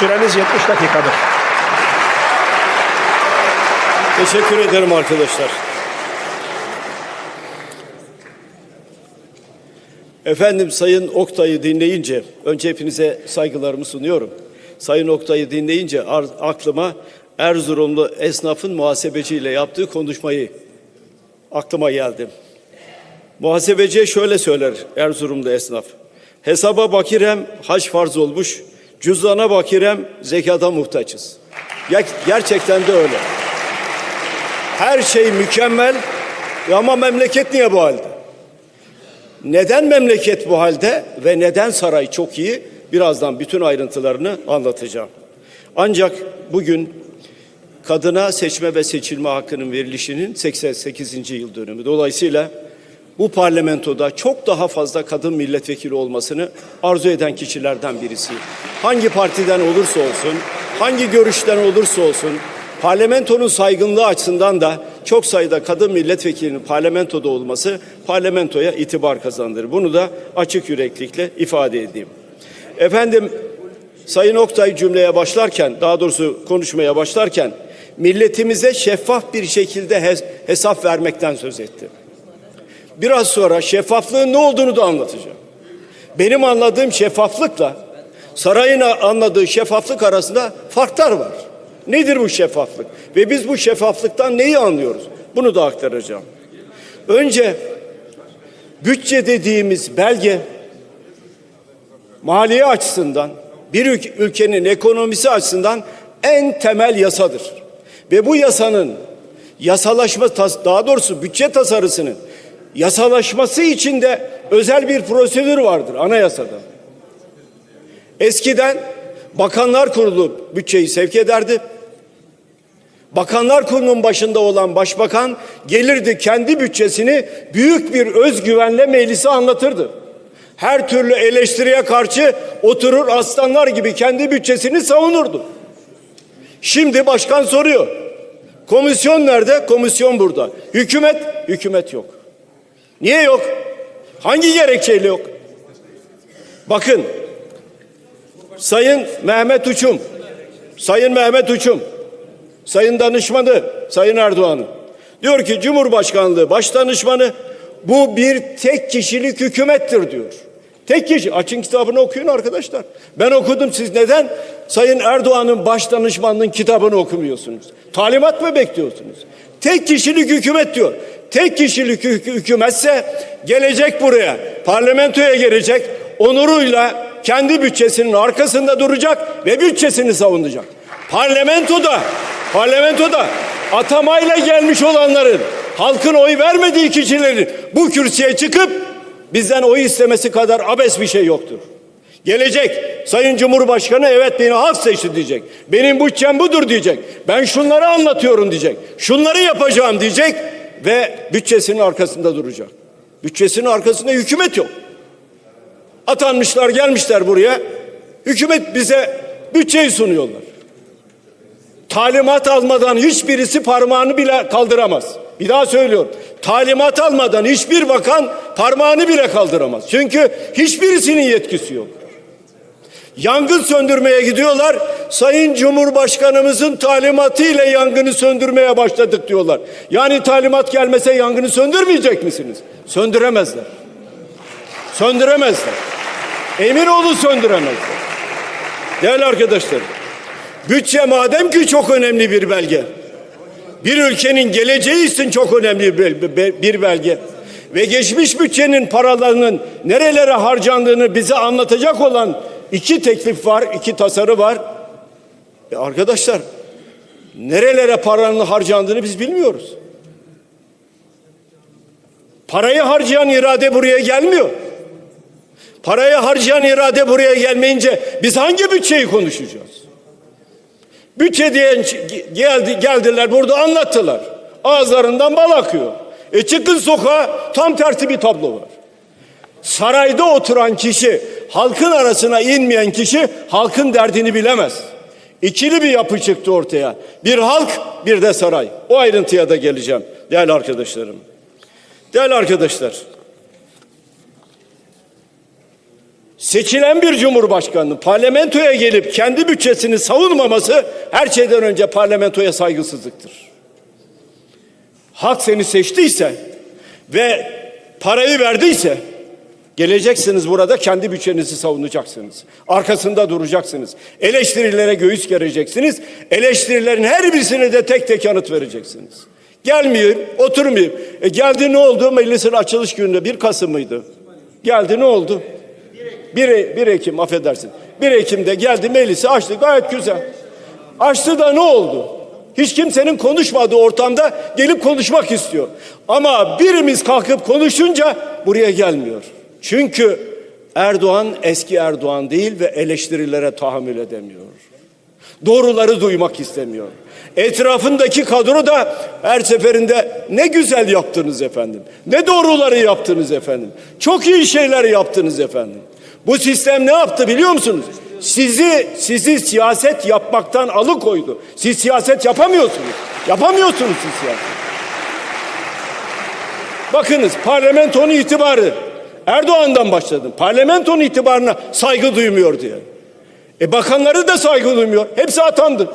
Süreniz 70 dakikadır. Teşekkür ederim arkadaşlar. Efendim Sayın Oktay'ı dinleyince önce hepinize saygılarımı sunuyorum. Sayın Oktay'ı dinleyince aklıma Erzurumlu esnafın muhasebeciyle yaptığı konuşmayı aklıma geldi. Muhasebeciye şöyle söyler Erzurumlu esnaf. Hesaba bakirem haç farz olmuş, cüzdana bakirem zekata muhtaçız. Ger- Gerçekten de öyle. Her şey mükemmel ama memleket niye bu halde? Neden memleket bu halde ve neden saray çok iyi? Birazdan bütün ayrıntılarını anlatacağım. Ancak bugün kadına seçme ve seçilme hakkının verilişinin 88. yıl dönümü. Dolayısıyla bu parlamentoda çok daha fazla kadın milletvekili olmasını arzu eden kişilerden birisiyim. Hangi partiden olursa olsun, hangi görüşten olursa olsun, parlamentonun saygınlığı açısından da çok sayıda kadın milletvekilinin parlamentoda olması parlamentoya itibar kazandırır. Bunu da açık yüreklikle ifade edeyim. Efendim Sayın Oktay cümleye başlarken, daha doğrusu konuşmaya başlarken milletimize şeffaf bir şekilde hes- hesap vermekten söz etti. Biraz sonra şeffaflığın ne olduğunu da anlatacağım. Benim anladığım şeffaflıkla sarayın anladığı şeffaflık arasında farklar var. Nedir bu şeffaflık? Ve biz bu şeffaflıktan neyi anlıyoruz? Bunu da aktaracağım. Önce bütçe dediğimiz belge maliye açısından bir ülk- ülkenin ekonomisi açısından en temel yasadır. Ve bu yasanın yasalaşma daha doğrusu bütçe tasarısının yasalaşması için de özel bir prosedür vardır anayasada. Eskiden Bakanlar Kurulu bütçeyi sevk ederdi. Bakanlar Kurulu'nun başında olan başbakan gelirdi kendi bütçesini büyük bir özgüvenle meclise anlatırdı. Her türlü eleştiriye karşı oturur aslanlar gibi kendi bütçesini savunurdu. Şimdi başkan soruyor. Komisyon nerede? Komisyon burada. Hükümet? Hükümet yok. Niye yok? Hangi gerekçeyle yok? Bakın. Sayın Mehmet Uçum. Sayın Mehmet Uçum. Sayın danışmanı Sayın Erdoğan'ın. Diyor ki Cumhurbaşkanlığı Başdanışmanı bu bir tek kişilik hükümettir diyor. Tek kişi. Açın kitabını okuyun arkadaşlar. Ben okudum siz neden? Sayın Erdoğan'ın başdanışmanlığın kitabını okumuyorsunuz. Talimat mı bekliyorsunuz? Tek kişilik hükümet diyor. Tek kişilik hük- hükümetse gelecek buraya. Parlamentoya gelecek. Onuruyla kendi bütçesinin arkasında duracak ve bütçesini savunacak. Parlamentoda parlamentoda atamayla gelmiş olanların halkın oy vermediği kişilerin bu kürsüye çıkıp bizden oy istemesi kadar abes bir şey yoktur. Gelecek Sayın Cumhurbaşkanı evet beni halk seçti diyecek. Benim bütçem budur diyecek. Ben şunları anlatıyorum diyecek. Şunları yapacağım diyecek ve bütçesinin arkasında duracak. Bütçesinin arkasında hükümet yok. Atanmışlar gelmişler buraya. Hükümet bize bütçeyi sunuyorlar. Talimat almadan hiçbirisi parmağını bile kaldıramaz. Bir daha söylüyorum. Talimat almadan hiçbir bakan parmağını bile kaldıramaz. Çünkü hiçbirisinin yetkisi yok. Yangın söndürmeye gidiyorlar. Sayın Cumhurbaşkanımızın talimatıyla yangını söndürmeye başladık diyorlar. Yani talimat gelmese yangını söndürmeyecek misiniz? Söndüremezler. Söndüremezler. Emin olun söndüremezler. Değerli arkadaşlar, bütçe madem ki çok önemli bir belge, bir ülkenin geleceği için çok önemli bir belge ve geçmiş bütçenin paralarının nerelere harcandığını bize anlatacak olan iki teklif var, iki tasarı var. E arkadaşlar, nerelere paranın harcandığını biz bilmiyoruz. Parayı harcayan irade buraya gelmiyor. Parayı harcayan irade buraya gelmeyince biz hangi bütçeyi konuşacağız? Bütçe diye geldi, geldiler burada anlattılar. Ağızlarından bal akıyor. E çıkın sokağa tam tersi bir tablo var. Sarayda oturan kişi, halkın arasına inmeyen kişi halkın derdini bilemez. İkili bir yapı çıktı ortaya. Bir halk, bir de saray. O ayrıntıya da geleceğim değerli arkadaşlarım. Değerli arkadaşlar, seçilen bir cumhurbaşkanının parlamentoya gelip kendi bütçesini savunmaması her şeyden önce parlamentoya saygısızlıktır. Halk seni seçtiyse ve parayı verdiyse geleceksiniz burada kendi bütçenizi savunacaksınız. Arkasında duracaksınız. Eleştirilere göğüs gereceksiniz. Eleştirilerin her birisine de tek tek yanıt vereceksiniz. Gelmeyeyim, oturmayayım. E geldi ne oldu? Meclisin açılış gününde 1 Kasım mıydı? Geldi ne oldu? 1, 1 Ekim affedersin. 1 Ekim'de geldi meclisi açtı gayet güzel. Açtı da ne oldu? Hiç kimsenin konuşmadığı ortamda gelip konuşmak istiyor. Ama birimiz kalkıp konuşunca buraya gelmiyor. Çünkü Erdoğan eski Erdoğan değil ve eleştirilere tahammül edemiyor. Doğruları duymak istemiyor. Etrafındaki kadro da her seferinde ne güzel yaptınız efendim. Ne doğruları yaptınız efendim. Çok iyi şeyler yaptınız efendim. Bu sistem ne yaptı biliyor musunuz? Sizi sizi siyaset yapmaktan alıkoydu. Siz siyaset yapamıyorsunuz. Yapamıyorsunuz siz siyaset. Bakınız parlamentonun itibarı Erdoğan'dan başladım. Parlamentonun itibarına saygı duymuyor diye. E bakanları da saygı duymuyor. Hepsi atandı.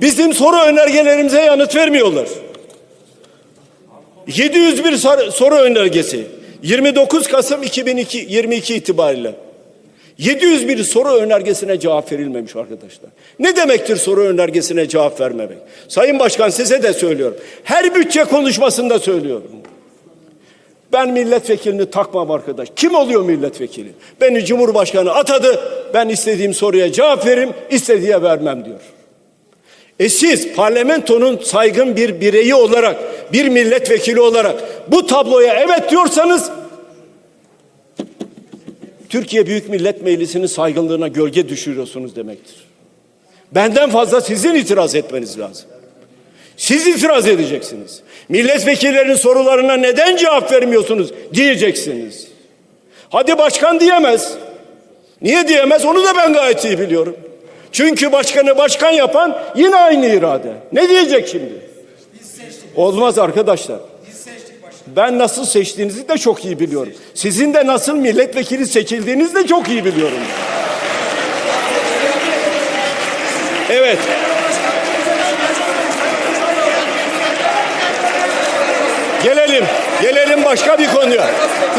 Bizim soru önergelerimize yanıt vermiyorlar. 701 sor- soru önergesi 29 Kasım 2022 itibariyle 701 soru önergesine cevap verilmemiş arkadaşlar. Ne demektir soru önergesine cevap vermemek? Sayın Başkan size de söylüyorum. Her bütçe konuşmasında söylüyorum. Ben milletvekilini takmam arkadaş. Kim oluyor milletvekili? Beni Cumhurbaşkanı atadı. Ben istediğim soruya cevap veririm, istediğe vermem diyor. E siz parlamentonun saygın bir bireyi olarak, bir milletvekili olarak bu tabloya evet diyorsanız Türkiye Büyük Millet Meclisi'nin saygınlığına gölge düşürüyorsunuz demektir. Benden fazla sizin itiraz etmeniz lazım. Siz itiraz edeceksiniz. Milletvekillerinin sorularına neden cevap vermiyorsunuz diyeceksiniz. Hadi başkan diyemez. Niye diyemez onu da ben gayet iyi biliyorum. Çünkü başkanı başkan yapan yine aynı irade. Ne diyecek şimdi? Olmaz arkadaşlar. Ben nasıl seçtiğinizi de çok iyi biliyorum. Sizin de nasıl milletvekili seçildiğinizi de çok iyi biliyorum. Evet. Gelelim. Gelelim başka bir konuya.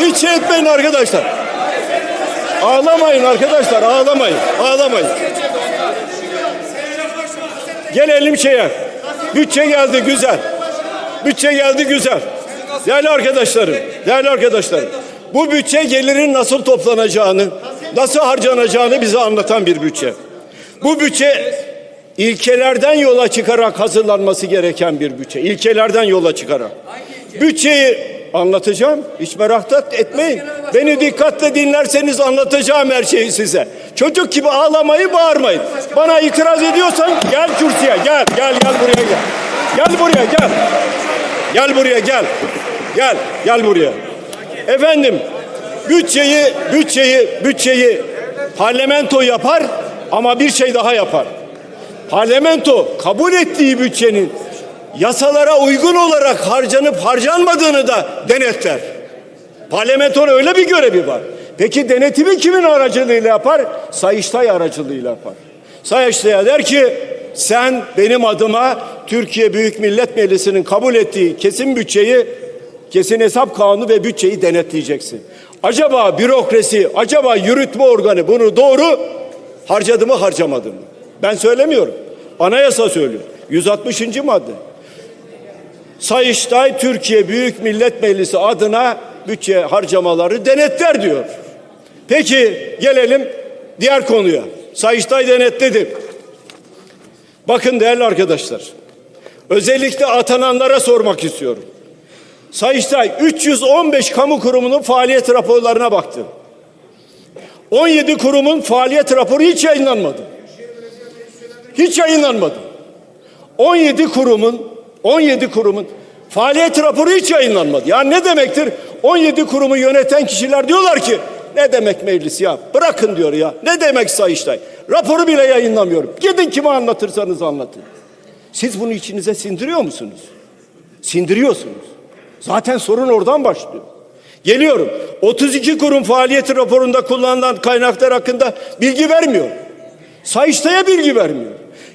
Hiç şey etmeyin arkadaşlar. Ağlamayın arkadaşlar, ağlamayın. Ağlamayın. Gelelim şeye. Bütçe geldi güzel. Bütçe geldi güzel. Değerli arkadaşlarım, değerli arkadaşlarım. Bu bütçe gelirin nasıl toplanacağını, nasıl harcanacağını bize anlatan bir bütçe. Bu bütçe ilkelerden yola çıkarak hazırlanması gereken bir bütçe. İlkelerden yola çıkarak. Bütçeyi anlatacağım. Hiç merak etmeyin. Beni dikkatle dinlerseniz anlatacağım her şeyi size. Çocuk gibi ağlamayı bağırmayın. Bana itiraz ediyorsan gel kürsüye gel. Gel gel buraya gel. Gel buraya gel. Gel buraya gel. Gel gel buraya. Efendim bütçeyi bütçeyi bütçeyi parlamento yapar ama bir şey daha yapar. Parlamento kabul ettiği bütçenin yasalara uygun olarak harcanıp harcanmadığını da denetler. Parlamentonun öyle bir görevi var. Peki denetimi kimin aracılığıyla yapar? Sayıştay aracılığıyla yapar. Sayıştay'a der ki sen benim adıma Türkiye Büyük Millet Meclisi'nin kabul ettiği kesin bütçeyi, kesin hesap kanunu ve bütçeyi denetleyeceksin. Acaba bürokrasi, acaba yürütme organı bunu doğru harcadı mı harcamadı mı? Ben söylemiyorum. Anayasa söylüyor. 160. madde. Sayıştay Türkiye Büyük Millet Meclisi adına bütçe harcamaları denetler diyor. Peki gelelim diğer konuya. Sayıştay denetledi. Bakın değerli arkadaşlar. Özellikle atananlara sormak istiyorum. Sayıştay 315 kamu kurumunun faaliyet raporlarına baktı. 17 kurumun faaliyet raporu hiç yayınlanmadı. Hiç yayınlanmadı. 17 kurumun 17 kurumun faaliyet raporu hiç yayınlanmadı. Yani ne demektir? 17 kurumu yöneten kişiler diyorlar ki ne demek meclis ya? Bırakın diyor ya. Ne demek Sayıştay? Raporu bile yayınlamıyorum. Gidin kime anlatırsanız anlatın. Siz bunu içinize sindiriyor musunuz? Sindiriyorsunuz. Zaten sorun oradan başlıyor. Geliyorum. 32 kurum faaliyeti raporunda kullanılan kaynaklar hakkında bilgi vermiyor. Sayıştay'a bilgi vermiyor.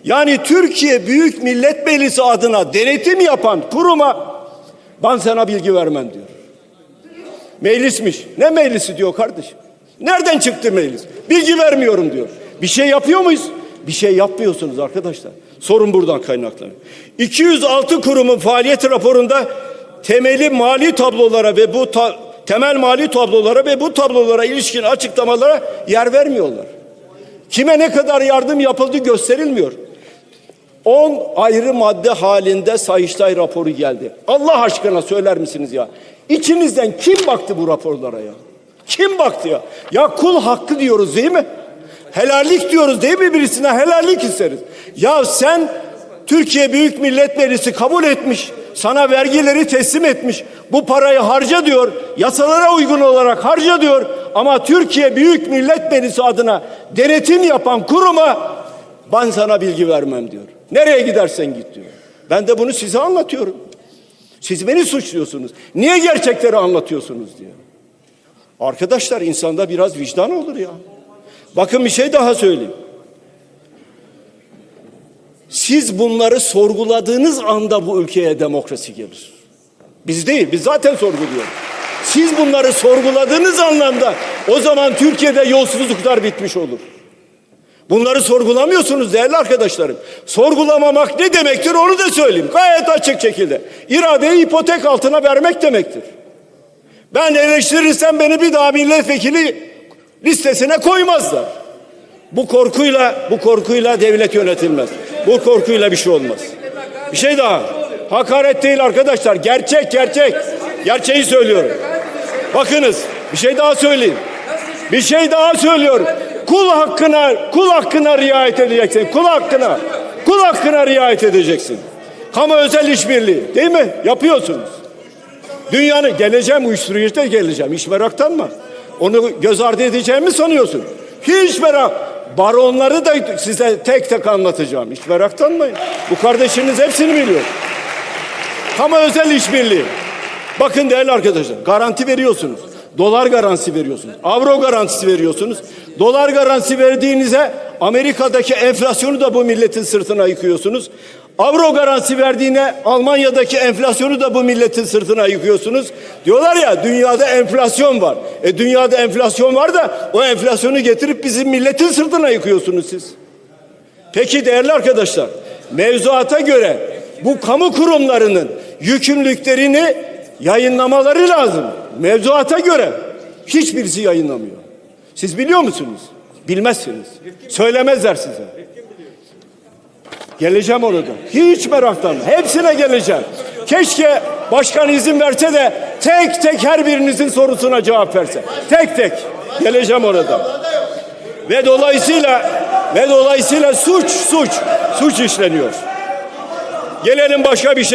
Yani Türkiye Büyük Millet Meclisi adına denetim yapan kuruma ben sana bilgi vermem diyor. Meclismiş. Ne meclisi diyor kardeşim? Nereden çıktı meclis? Bilgi vermiyorum diyor. Bir şey yapıyor muyuz? Bir şey yapmıyorsunuz arkadaşlar. Sorun buradan kaynaklanıyor. 206 kurumun faaliyet raporunda temeli mali tablolara ve bu ta- temel mali tablolara ve bu tablolara ilişkin açıklamalara yer vermiyorlar. Kime ne kadar yardım yapıldı gösterilmiyor. 10 ayrı madde halinde Sayıştay raporu geldi. Allah aşkına söyler misiniz ya? İçinizden kim baktı bu raporlara ya? Kim baktı ya? Ya kul hakkı diyoruz değil mi? Helallik diyoruz değil mi birisine? Helallik isteriz. Ya sen Türkiye Büyük Millet Meclisi kabul etmiş. Sana vergileri teslim etmiş. Bu parayı harca diyor. Yasalara uygun olarak harca diyor. Ama Türkiye Büyük Millet Meclisi adına denetim yapan kuruma ben sana bilgi vermem diyor. Nereye gidersen git diyor. Ben de bunu size anlatıyorum. Siz beni suçluyorsunuz. Niye gerçekleri anlatıyorsunuz diyor. Arkadaşlar insanda biraz vicdan olur ya. Bakın bir şey daha söyleyeyim. Siz bunları sorguladığınız anda bu ülkeye demokrasi gelir. Biz değil, biz zaten sorguluyoruz. Siz bunları sorguladığınız anlamda o zaman Türkiye'de yolsuzluklar bitmiş olur. Bunları sorgulamıyorsunuz değerli arkadaşlarım. Sorgulamamak ne demektir onu da söyleyeyim. Gayet açık şekilde. İradeyi ipotek altına vermek demektir. Ben eleştirirsem beni bir daha milletvekili listesine koymazlar. Bu korkuyla bu korkuyla devlet yönetilmez. Bu korkuyla bir şey olmaz. Bir şey daha. Hakaret değil arkadaşlar. Gerçek gerçek. Gerçeği söylüyorum. Bakınız bir şey daha söyleyeyim. Bir şey daha söylüyorum. Kul hakkına kul hakkına riayet edeceksin. Kul hakkına. Kul hakkına riayet edeceksin. Kamu özel işbirliği değil mi? Yapıyorsunuz. Dünyanın geleceğim uyuşturucuda geleceğim. Hiç meraklanma. Onu göz ardı edeceğimi sanıyorsun. Hiç merak. Baronları da size tek tek anlatacağım. Hiç meraklanmayın. Bu kardeşiniz hepsini biliyor. Kamu özel işbirliği. Bakın değerli arkadaşlar garanti veriyorsunuz. Dolar garantisi veriyorsunuz. Avro garantisi veriyorsunuz. Dolar garantisi verdiğinize Amerika'daki enflasyonu da bu milletin sırtına yıkıyorsunuz. Avro garantisi verdiğine Almanya'daki enflasyonu da bu milletin sırtına yıkıyorsunuz. Diyorlar ya dünyada enflasyon var. E dünyada enflasyon var da o enflasyonu getirip bizim milletin sırtına yıkıyorsunuz siz. Peki değerli arkadaşlar, mevzuata göre bu kamu kurumlarının yükümlülüklerini yayınlamaları lazım. Mevzuata göre hiçbirisi yayınlamıyor. Siz biliyor musunuz? Bilmezsiniz. Söylemezler size. Geleceğim orada. Hiç meraklanma. Hepsine geleceğim. Keşke başkan izin verse de tek tek her birinizin sorusuna cevap verse. Tek tek. Geleceğim orada. Ve dolayısıyla ve dolayısıyla suç suç suç işleniyor. Gelelim başka bir şey